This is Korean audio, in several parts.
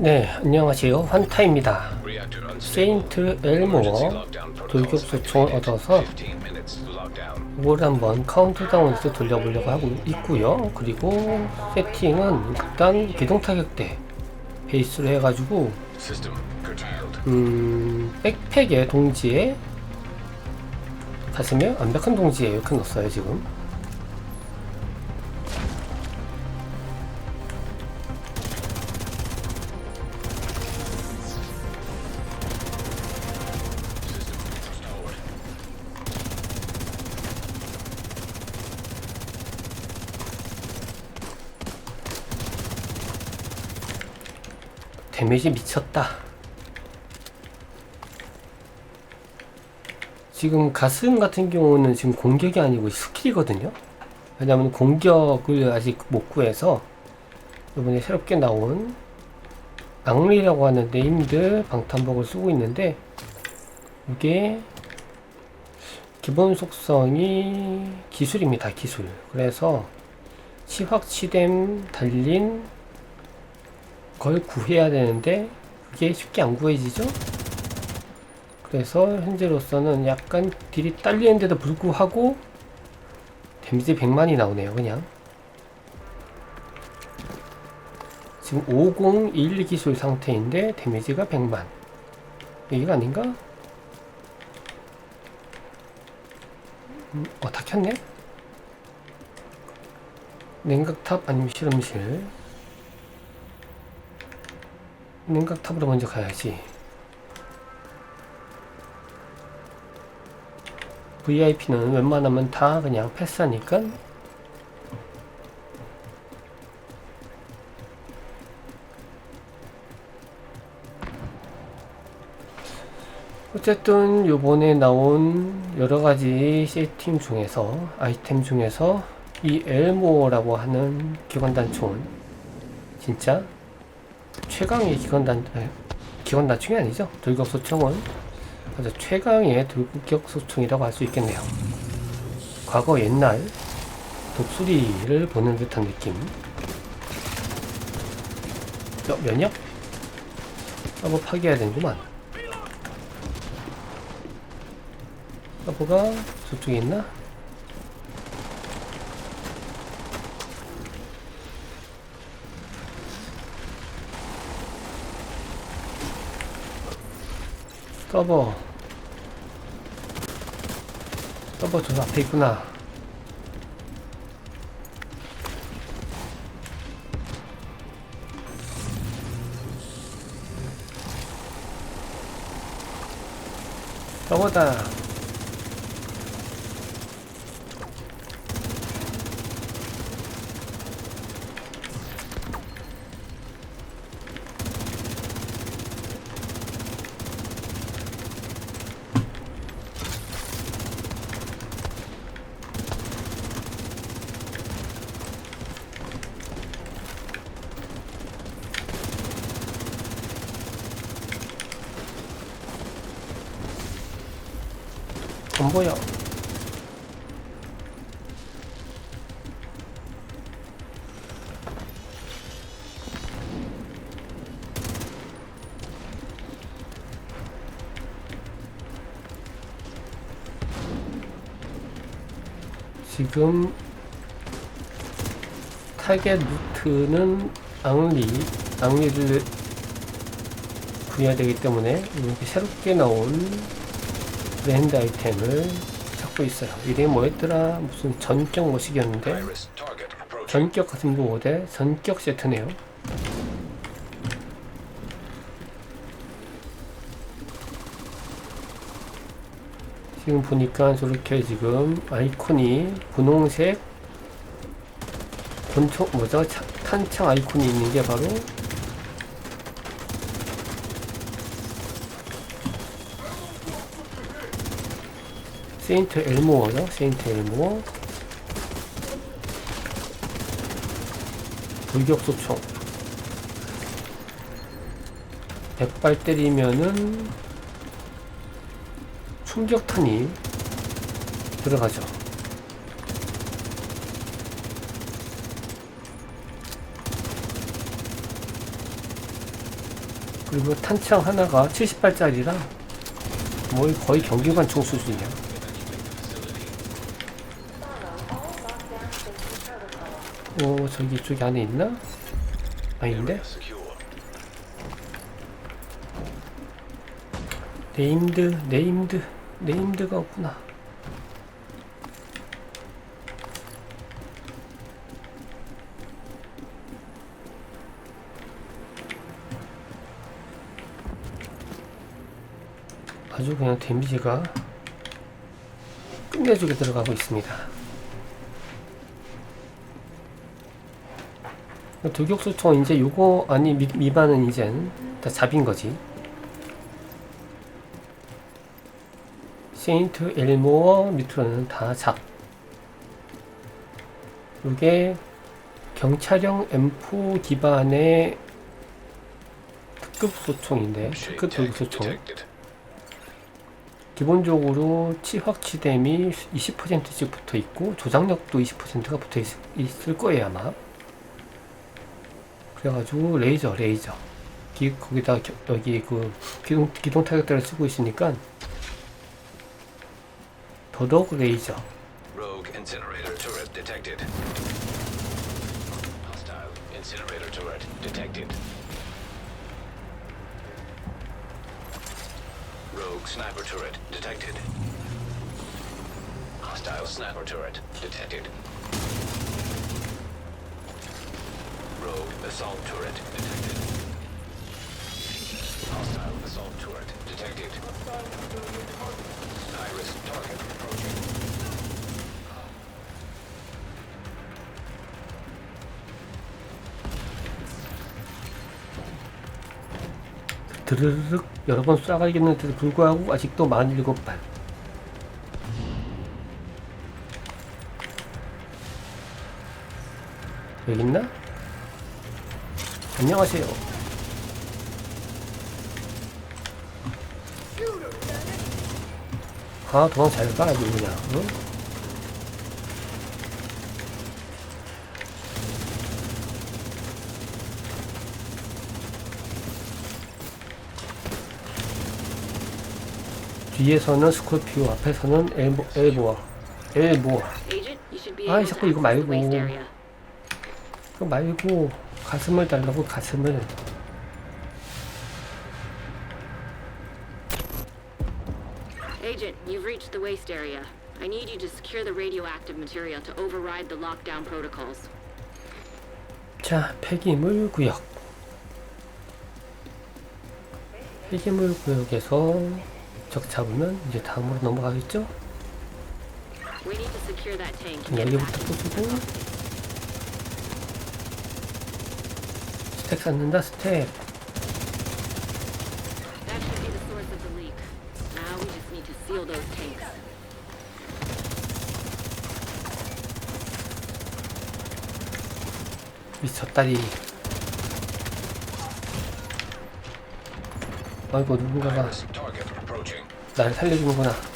네, 안녕하세요. 환타입니다. 세인트 엘모 돌격소총을 얻어서 이걸 한번 카운트다운에서 돌려보려고 하고 있고요. 그리고 세팅은 일단 기동 타격대 베이스로 해가지고 음, 백팩에 동지에 가슴에 완벽한 동지에 이렇게 넣었어요 지금. 데미지 미쳤다. 지금 가슴 같은 경우는 지금 공격이 아니고 스킬이거든요. 왜냐면 공격을 아직 못 구해서 이번에 새롭게 나온 앙리라고 하는 네임드 방탄복을 쓰고 있는데 이게 기본 속성이 기술입니다. 기술. 그래서 치확치됨 달린 걸 구해야 되는데 그게 쉽게 안 구해지죠? 그래서 현재로서는 약간 딜이 딸리는데도 불구하고 데미지 100만이 나오네요 그냥 지금 501 기술 상태인데 데미지가 100만 여기가 아닌가? 음, 어, 다 켰네? 냉각탑 아니면 실험실 냉각탑으로 먼저 가야지. VIP는 웬만하면 다 그냥 패스하니까 어쨌든 요번에 나온 여러가지 세팅 중에서 아이템 중에서 이 엘모라고 하는 기관단총은 진짜 최강의 기관단 아니, 기관단총이 아니죠 돌격소총은 아주 최강의 돌격소총이라고 할 수 있겠네요 과거 옛날 독수리를 보는 듯한 느낌 어, 면역? 서버 파괴해야 되는구만 서버가 저쪽에 있나? 서버. 서버 저 앞에 있구나. 서버다 안 보여 지금 타겟 루트는 앙리, 앙리를 구해야 되기 때문에 이렇게 새롭게 나온 브랜드 아이템을 찾고 있어요. 이름이 뭐였더라? 무슨 전격 모식이었는데 전격 가슴도 모델 전격 세트네요. 지금 보니까 저렇게 지금 아이콘이 분홍색 권총 뭐죠? 차- 탄창 아이콘이 있는 게 바로 세인트 엘모어죠? 세인트 엘모어 돌격소총 100발 때리면은 충격탄이 들어가죠 그리고 탄창 하나가 70발짜리라 뭐 거의 경기관 총 수준이야. 오 저기 이쪽에 안에 있나? 아닌데? 네임드 네임드 네임드가 없구나. 아주 그냥 데미지가 끝내주게 들어가고 있습니다. 돌격소총 이제 요거 아니 미, 미반은 이젠 다 잡인 거지. 세인트 엘모어 밑으로는 다 잡. 요게 경찰형 M4 기반의 특급 소총인데 특급 돌격소총. 기본적으로 치확치됨이 20%씩 붙어 있고 조작력도 20%가 붙어 있, 있을 거예요 아마. 그래가지고 레이저 레이저 기, 거기다 겨- 여기 그 기동 기동 타격대를 쓰고 있으니까 더더욱 레이저 sniper turret detected. Hostile sniper turret detected. Assault turret detected. Hostile assault turret detected. Iris target approaching. 드르륵 여러 번 쏴가겠는데도 불구하고 아직도 47발 여기 있나? 안녕하세요. 아 도망 잘가 아주 그냥 응? 뒤에서는 스콜피오 앞에서는 엘보, 엘보아. 엘보아. 아이, 자꾸 이거 말고. 그거 말고 가슴을 달라고 가슴을 Agent, you've reached the waste area. I need you to secure the radioactive material to override the lockdown protocols. 자 폐기물 구역 폐기물 구역에서 적 잡으면 이제 다음으로 넘어가겠죠? 여기부터. 부수고 스택 쌓는다 스택. 미쳤다리 아이고 누군가가. 날 살려주는구나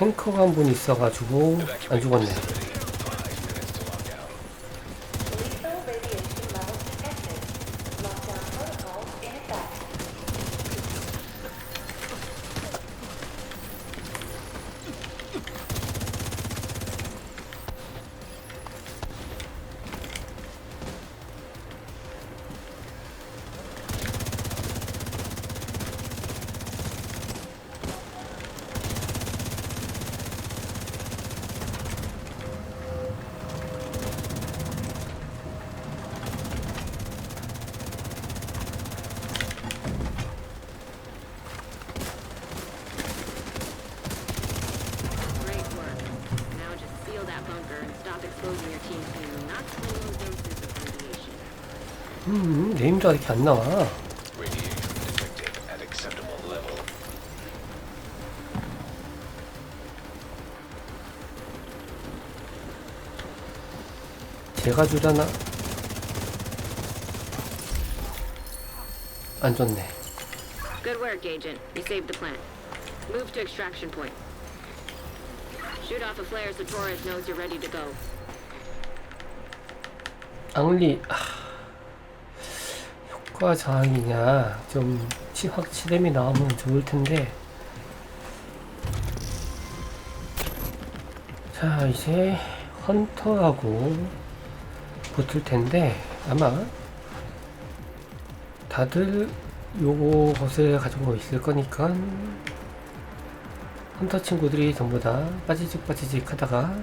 탱커가 한 분 있어가지고 안 죽었네 and stop exposing your team to not-so-low doses of radiation. 음 네임도 이렇게 안 나와 Radiation detected at acceptable level. 제가 주잖아 안 좋네 Good work, Agent. You saved the plant. Move to extraction point. Shoot off a flare so Torres knows you're ready to go. 앙리 아, 효과 저항이냐 좀 치- 확실함이 나오면 좋을 텐데 자 이제 헌터하고 붙을 텐데 아마 다들 요거 것을 가지고 있을 거니까 헌터 친구들이 전부 다 빠지직 빠지직 하다가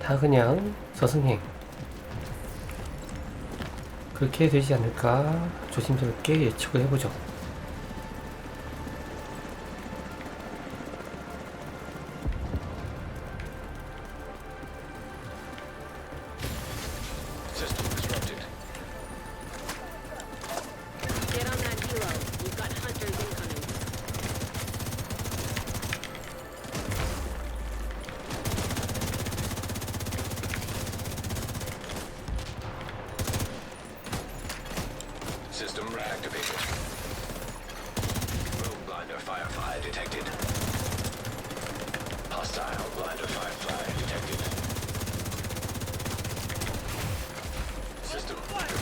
다 그냥 저승행 그렇게 되지 않을까 조심스럽게 예측을 해보죠. System reactivated. Rogue blinder firefly detected. Hostile blinder firefly detected. System activated.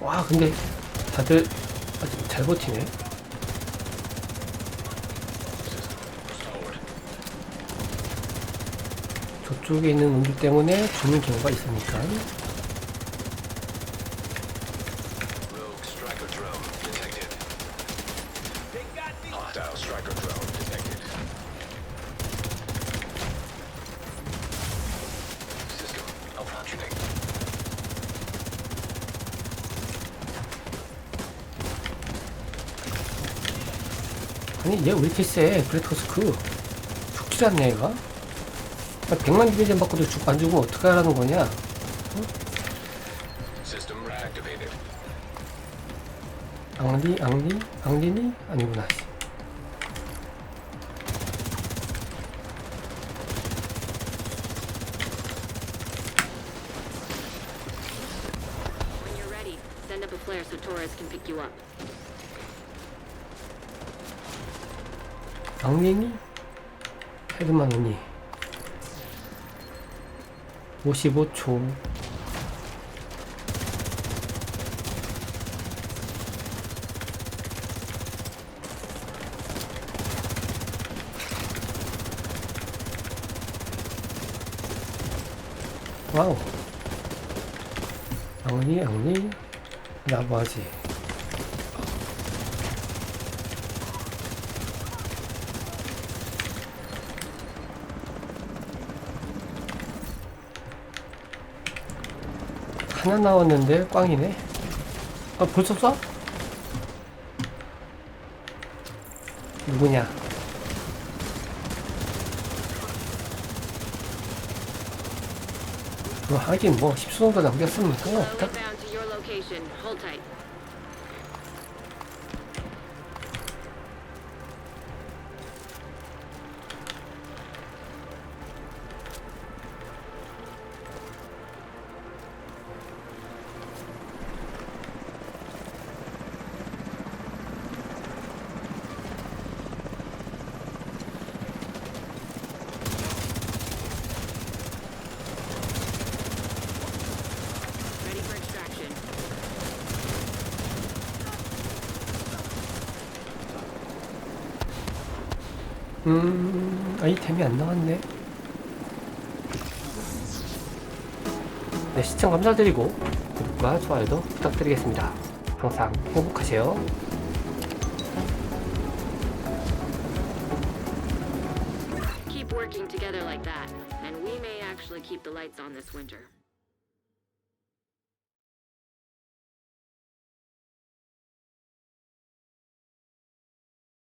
와 근데 다들 아주 잘 버티네. 저쪽에 있는 놈들 때문에 죽는 경우가 있으니까. 아니 얘 왜 이렇게 세 브레토스크 죽지 않네 얘가 아, 100만 디비전 받고도 죽, 안 죽으면 어떡하라는 거냐 System reactivated. 앙리 앙리 앙리니 아니구나. 앙리니 헤드만 오니 55초. 와우. 앙리 앙리 나바지 하나 나왔는데 꽝이네. 아 벌써 쏴? 누구냐? 뭐 하긴 뭐 10초 정도 남겼으면 소용없다. 음 아이템이 안 나왔네. 네 시청 감사드리고 구독과 좋아요도 부탁드리겠습니다. 항상 행복하세요. Working together like that, and we may actually keep the lights on this winter.